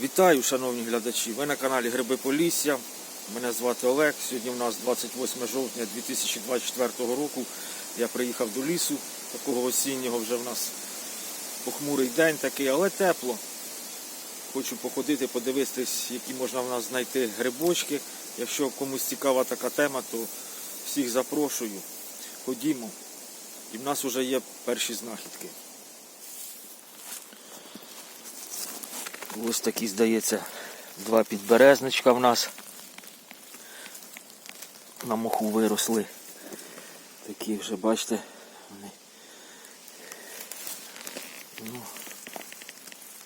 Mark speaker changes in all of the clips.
Speaker 1: Вітаю, шановні глядачі. Ви на каналі Гриби Полісся. Мене звати Олег. Сьогодні у нас 28 жовтня 2024 року. Я приїхав до лісу, такого осіннього вже в нас похмурий день такий, але тепло. Хочу походити, подивитись, які можна в нас знайти грибочки. Якщо комусь цікава така тема, то всіх запрошую. Ходімо. І в нас вже є перші знахідки. Ось такі, здається, два підберезничка в нас на моху виросли. Такі вже, бачите, вони. Ну,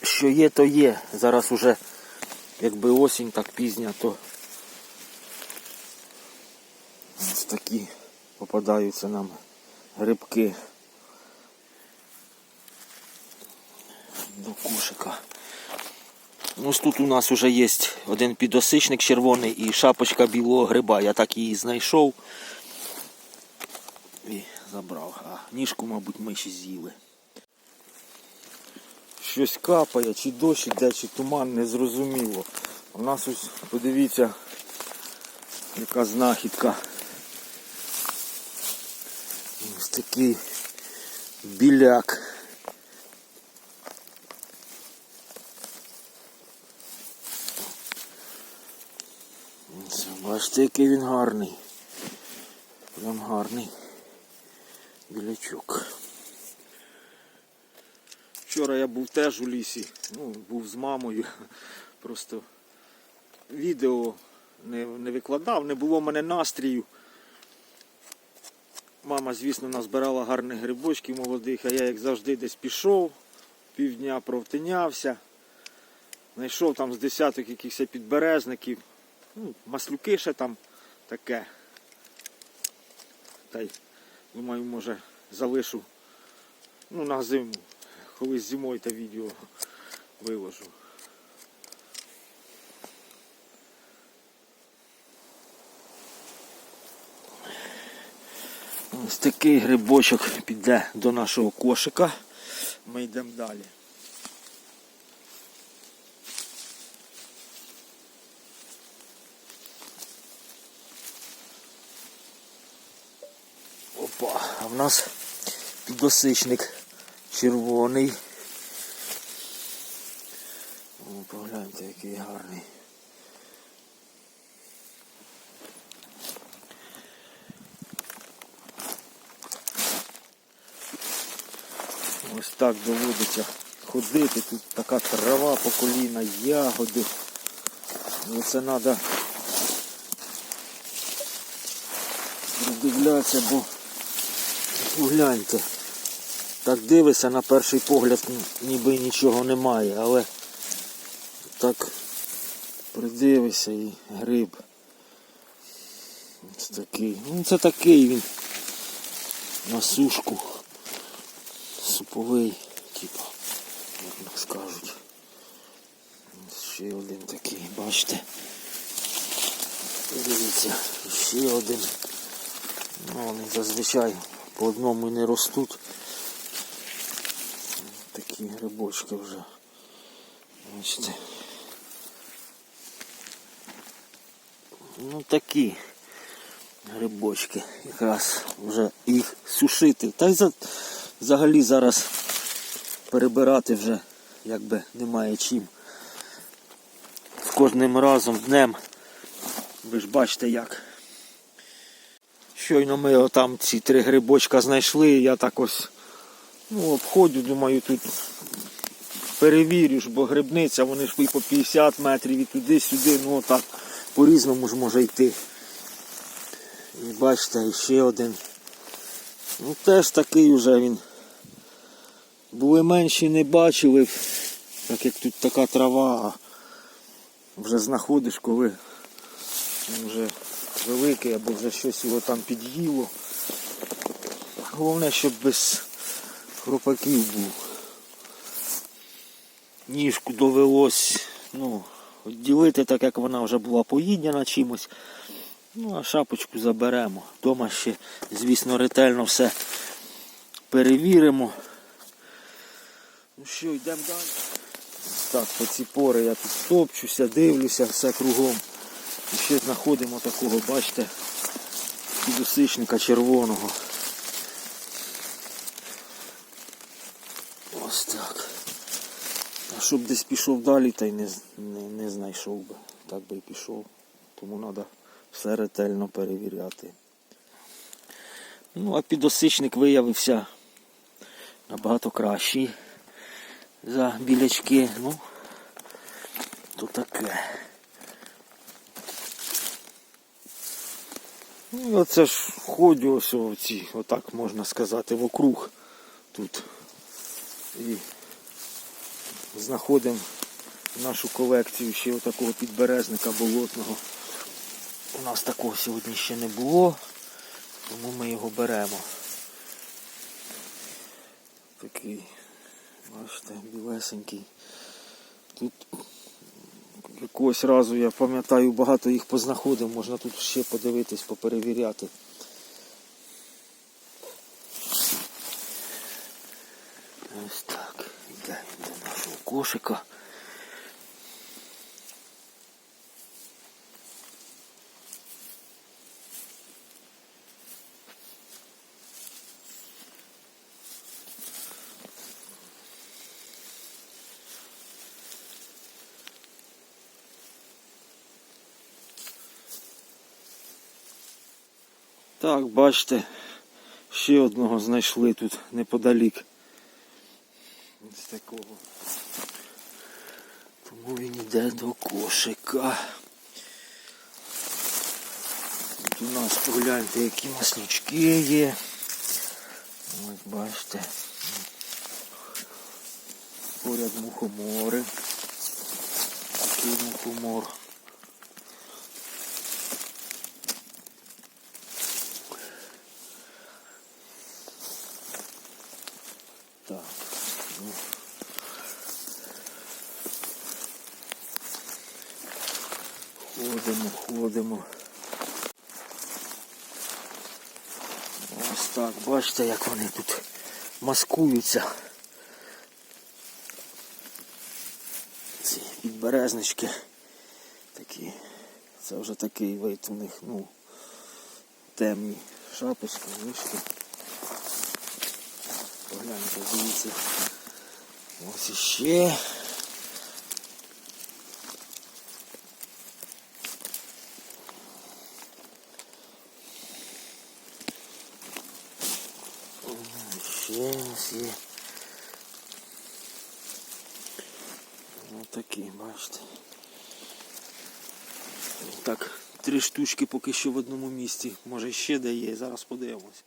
Speaker 1: що є, то є. Зараз уже якби осінь так пізня, то ось такі попадаються нам грибки до кошика. Ось тут у нас вже є один підосичник червоний і шапочка білого гриба. Я так її знайшов і забрав. А ніжку, мабуть, ми ще з'їли. Щось капає, чи дощ іде, чи туман, незрозуміло. У нас ось, подивіться, яка знахідка. Ось такий біляк. Це, Бачите, який він гарний. Прям гарний білячок. Вчора я був теж у лісі, ну, був з мамою. Просто відео не, не викладав, не було в мене настрію. Мама, звісно, назбирала гарних грибочків молодих, а я, як завжди, десь пішов, півдня провтинявся. Знайшов там з десяток якихось підберезників. Ну, маслюки ще там таке. Та й думаю, може залишу ну, на зиму. Колись зимою те відео виложу. Ось такий грибочок піде до нашого кошика. Ми йдемо далі. Опа, а в нас підосичник червоний. О, погляньте, який гарний. Ось так доводиться ходити. Тут така трава по коліна, ягоди. Ну, це треба роздивлятися, бо погляньте. Так дивишся на перший погляд, ніби нічого немає, але так придивишся і гриб. Ось такий. Ну це такий він. На сушку. Суповий, типу, як нам скажуть. Ще один такий, бачите. Дивіться, ще один. Ну, вони зазвичай по одному і не ростуть. Такі грибочки вже. Бачите. Ну такі грибочки. Якраз вже їх сушити. Та й взагалі зараз перебирати вже якби немає чим. З кожним разом днем. Ви ж бачите як. Щойно ми отам ці три грибочка знайшли, я так ось ну, обходжу, думаю, тут перевірю ж, бо грибниця, вони ж і по 50 метрів і туди-сюди, ну отак по-різному ж може йти. І бачите, ще один. Ну теж такий уже він. Були менші не бачили, так як тут така трава, а вже знаходиш, коли вже великий або вже щось його там під'їло. Головне, щоб без хропаків був. Ніжку довелось ну, відділити, так як вона вже була поїдена чимось. Ну, а шапочку заберемо. Дома ще, звісно, ретельно все перевіримо. Ну що, йдемо далі. так, по ці пори я тут топчуся, дивлюся все кругом. І ще знаходимо такого, бачите, підусичника червоного. Ось так. А щоб десь пішов далі, та й не, не, не знайшов би. Так би і пішов. Тому треба все ретельно перевіряти. Ну, а підосичник виявився набагато кращий за білячки. Ну, то таке. Ну, оце ж ходжу ось оці, отак можна сказати, вокруг тут. І знаходимо нашу колекцію ще отакого підберезника болотного. У нас такого сьогодні ще не було, тому ми його беремо. Такий, бачите, білесенький. Тут якогось разу, я пам'ятаю, багато їх познаходив, можна тут ще подивитись, поперевіряти. Ось так, йдемо до нашого кошика. Так, бачите, ще одного знайшли тут неподалік. Ось такого. Тому він йде до кошика. Тут у нас погляньте, які маслючки є. Ось бачите. Поряд мухомори. Такий мухомор. Так. Ну. Ходимо, ходимо. Ось так, бачите, як вони тут маскуються. Ці підберезнички такі. Це вже такий вид у них, ну, темні шапочки, вишки. Погляньте, дивіться. Ось іще. Ще ось є. Ось такі, бачите. Так, три штучки поки що в одному місці. Може ще де є, зараз подивимось.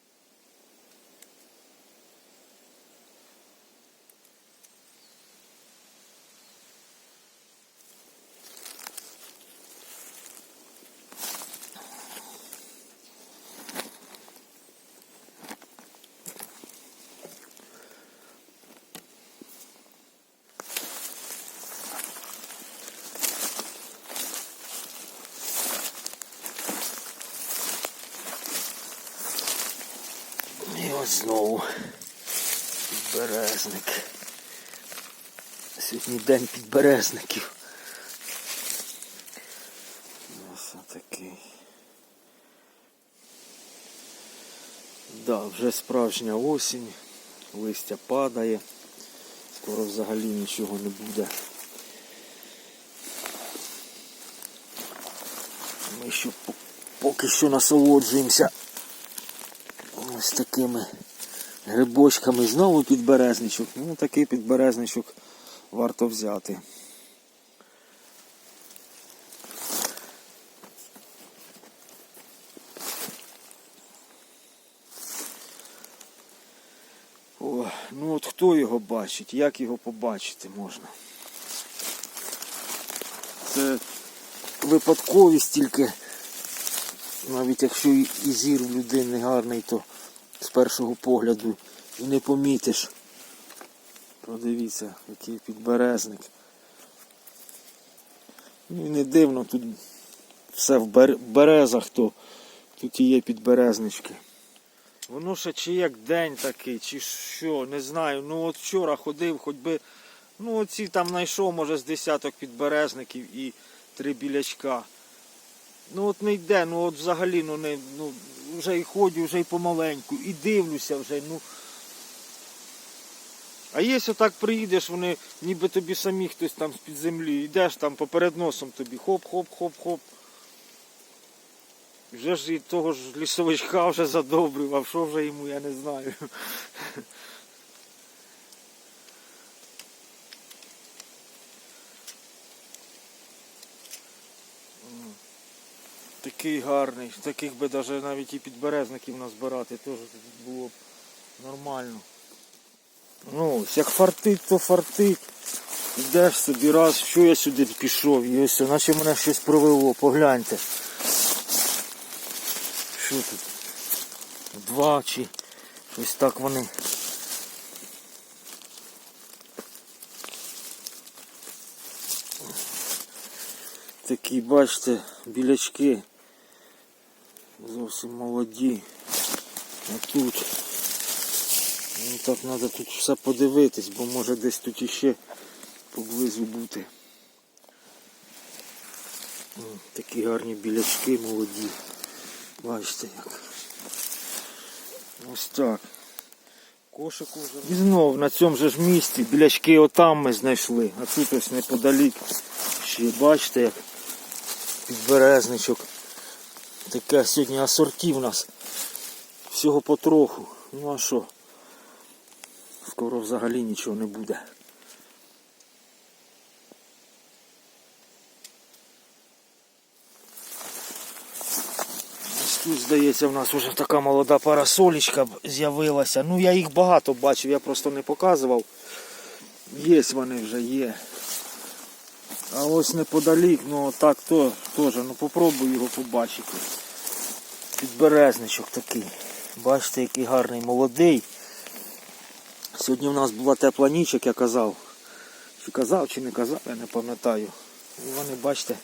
Speaker 1: Знову підберезник. Сьогодні день підберезників. Ось такий. Да, вже справжня осінь, листя падає, скоро взагалі нічого не буде. Ми ще поки що насолоджуємося ось такими грибочками. Знову підберезничок. Ну, такий підберезничок варто взяти. О, ну от хто його бачить, як його побачити можна? Це випадковість тільки, навіть якщо і зір у людини гарний, то з першого погляду і не помітиш. Подивіться, який підберезник. Ну і не дивно, тут все в березах, то тут і є підберезнички. Воно ще чи як день такий, чи що, не знаю. Ну от вчора ходив, хоч би Ну, оці там знайшов, може, з десяток підберезників і три білячка. Ну от не йде, ну от взагалі, ну не, ну, вже і ходю, вже і помаленьку, і дивлюся вже, ну. А якщо так приїдеш, вони ніби тобі самі хтось там з-під землі, йдеш там поперед носом тобі, хоп-хоп-хоп-хоп. Вже ж і того ж лісовичка вже задобрив, а що вже йому, я не знаю. М. Такий гарний, таких би даже навіть і підберезників назбирати теж було б нормально. Ну, ось як фартить, то фартить. Йдеш собі раз, що я сюди пішов, і ось, наче мене щось провело, погляньте. Що тут? Два чи щось так вони. Такі, бачите, білячки. Зовсім молоді. А тут. Ну так треба тут все подивитись, бо може десь тут іще поблизу бути. М, Такі гарні білячки молоді. Бачите як. Ось так. Кошику вже. І знов на цьому же ж місці білячки отам ми знайшли, а тут ось неподалік. Ще бачите як підберезничок. Таке сьогодні асорті в нас. Всього потроху. Ну а що? Скоро взагалі нічого не буде. Тут, здається, в нас вже така молода парасолічка з'явилася. Ну я їх багато бачив, я просто не показував. Є вони вже є. А ось неподалік, ну так то теж, ну попробуй його побачити. Підберезничок такий. Бачите, який гарний молодий. Сьогодні в нас була тепла ніч, як я казав. Чи казав, чи не казав, я не пам'ятаю. І вони, бачите,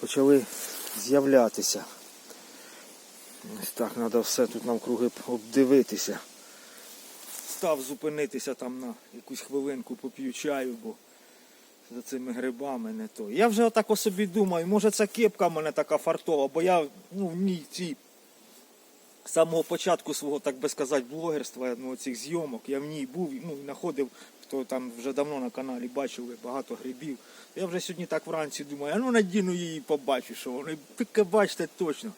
Speaker 1: почали з'являтися. Ось так треба все тут навкруги обдивитися. Став зупинитися там на якусь хвилинку поп'ю чаю, бо за цими грибами не то. Я вже отак о собі думаю, може ця кепка в мене така фартова, бо я ну, в ній ці з самого початку свого, так би сказати, блогерства, ну, цих зйомок, я в ній був, ну, знаходив, хто там вже давно на каналі бачив багато грибів. Я вже сьогодні так вранці думаю, а ну надіну її побачу, що вони таке бачите точно.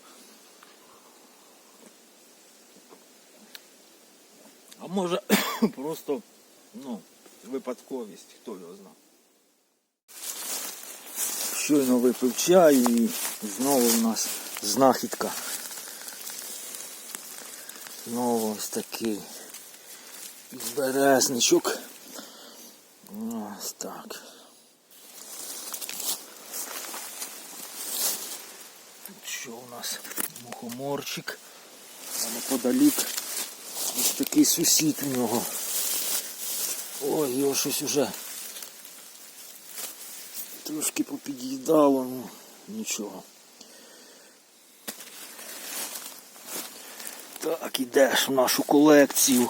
Speaker 1: А може просто ну, випадковість, хто його знав. Щойно випив чай і знову в нас знахідка. Знову ось такий березничок. Ось так. Що у нас? Мухоморчик. А неподалік ось такий сусід у нього. Ой, його щось уже трошки попід'їдало, ну нічого. Так, ідеш в нашу колекцію.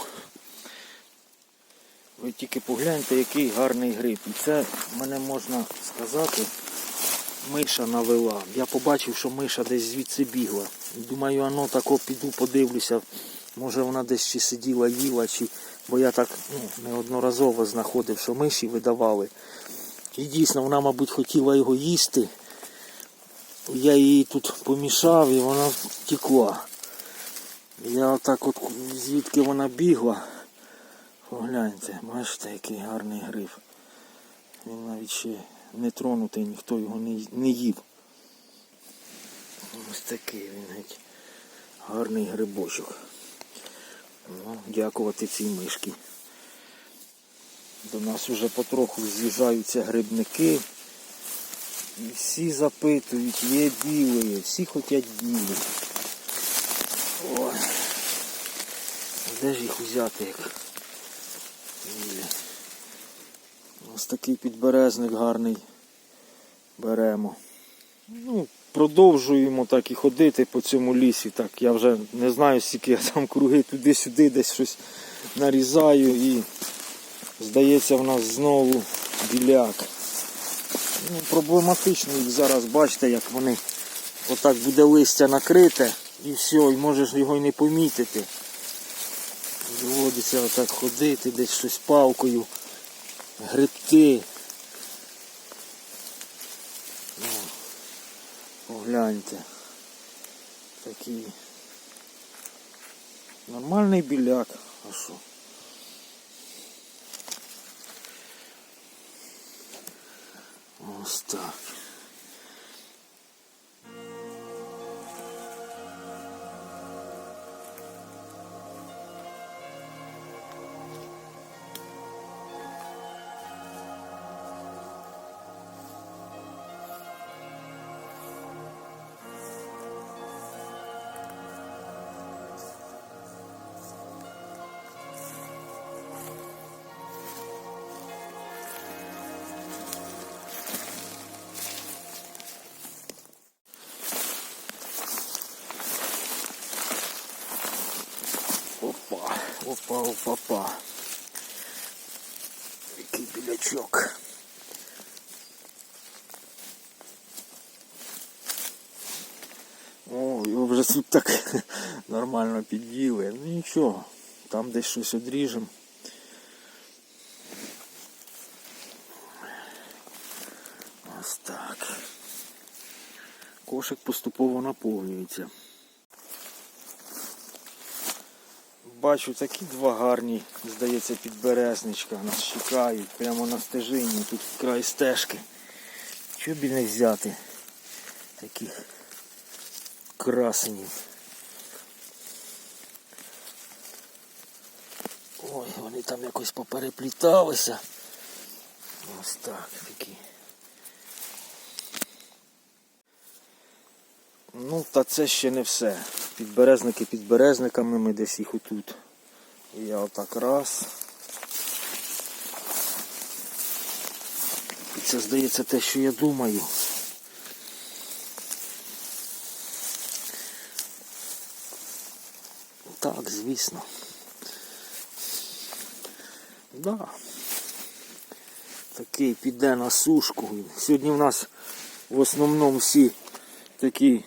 Speaker 1: Ви тільки погляньте, який гарний гриб. І це мене можна сказати, миша навела. Я побачив, що миша десь звідси бігла. Думаю, ано тако піду, подивлюся. Може вона десь чи сиділа, їла, чи. Бо я так ну, неодноразово знаходив, що миші видавали. І дійсно вона, мабуть, хотіла його їсти. Я її тут помішав і вона втекла. Я отак от звідки вона бігла. Погляньте, бачите, який гарний гриб. Він навіть ще не тронутий, ніхто його не, не їв. Ось такий він геть гарний грибочок. Ну, дякувати цій мишки. До нас вже потроху з'їжджаються грибники. І всі запитують, є білої, всі хочуть білі. Ой. Де ж їх взяти як? Білі. Ось такий підберезник гарний беремо. Ну, продовжуємо так і ходити по цьому лісі. Так, я вже не знаю, скільки я там круги туди-сюди десь щось нарізаю і Здається, в нас знову біляк. Ну, проблематично їх зараз, бачите, як вони отак буде листя накрите і все, і можеш його й не помітити. Доводиться отак ходити, десь щось палкою, грибти. Ну, Погляньте. Такий нормальний біляк. А що? Ось так. Опа, опа, опа. Який білячок. О, його вже тут так нормально під'їли. Ну нічого, там десь щось одріжемо. Ось так. Кошик поступово наповнюється. Бачу такі два гарні, здається, підберезничка нас чекають прямо на стежині, тут край стежки. Б не взяти таких красенів. Ой, вони там якось поперепліталися. Ось так такі. Ну, та це ще не все. Підберезники підберезниками ми десь їх отут. І я отак раз. І це здається те, що я думаю. Так, звісно. Да. Такий піде на сушку. Сьогодні в нас в основному всі такі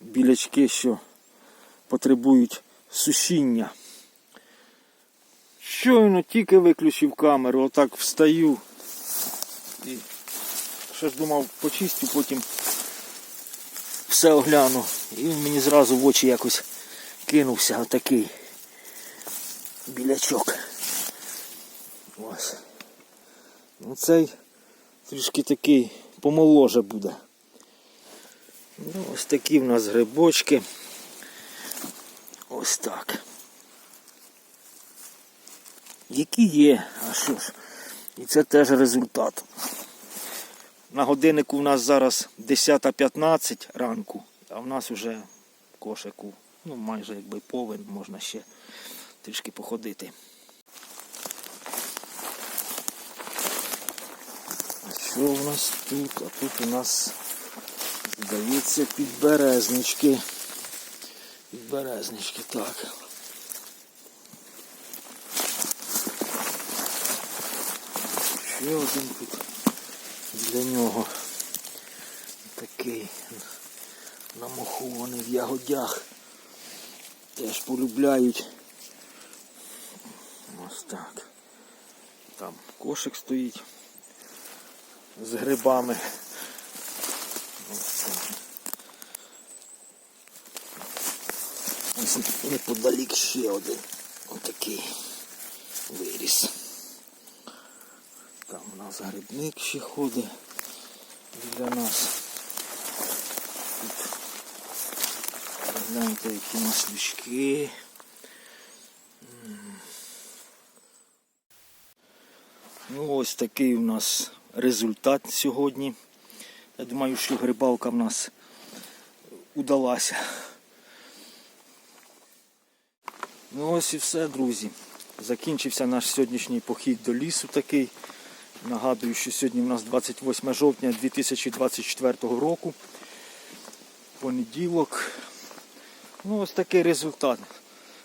Speaker 1: білячки, що потребують сушіння. Щойно тільки виключив камеру, отак встаю і ще ж думав почистю, потім все огляну. І він мені зразу в очі якось кинувся отакий білячок. Ось. Ну цей трішки такий помоложе буде. Ну, ось такі в нас грибочки. Ось так. Які є, а що ж, і це теж результат. На годиннику в нас зараз 10.15 ранку, а в нас вже кошику, ну майже якби повен, можна ще трішки походити. А що у нас тут? А тут у нас Здається, підберезнички. Підберезнички, так. Ще один тут для нього. Такий намахований в ягодях. Теж полюбляють. Ось так. Там кошик стоїть з грибами. Ось так. Ось неподалік ще один отакий виріс. Там у нас грибник ще ходить біля нас. Гляньте, які маслючки. Ну ось такий у нас результат сьогодні. Я думаю, що грибалка в нас удалася. Ну ось і все, друзі. Закінчився наш сьогоднішній похід до лісу такий. Нагадую, що сьогодні у нас 28 жовтня 2024 року. Понеділок. Ну ось такий результат.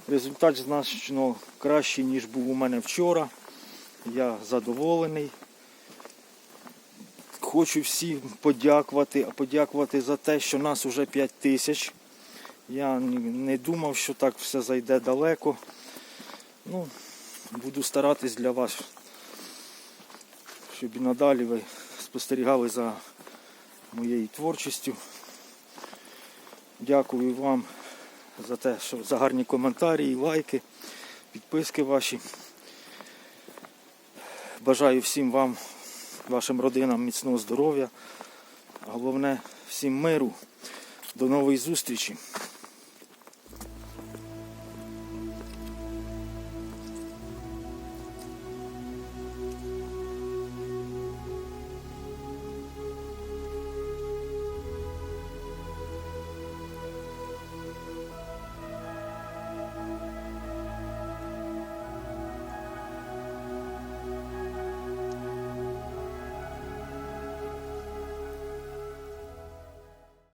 Speaker 1: Результат значно кращий, ніж був у мене вчора. Я задоволений. Хочу всім подякувати, а подякувати за те, що нас вже 5 тисяч. Я не думав, що так все зайде далеко. Ну, буду старатись для вас, щоб і надалі ви спостерігали за моєю творчістю. Дякую вам за те, що за гарні коментарі, лайки, підписки ваші. Бажаю всім вам, вашим родинам міцного здоров'я. Головне всім миру. До нової зустрічі.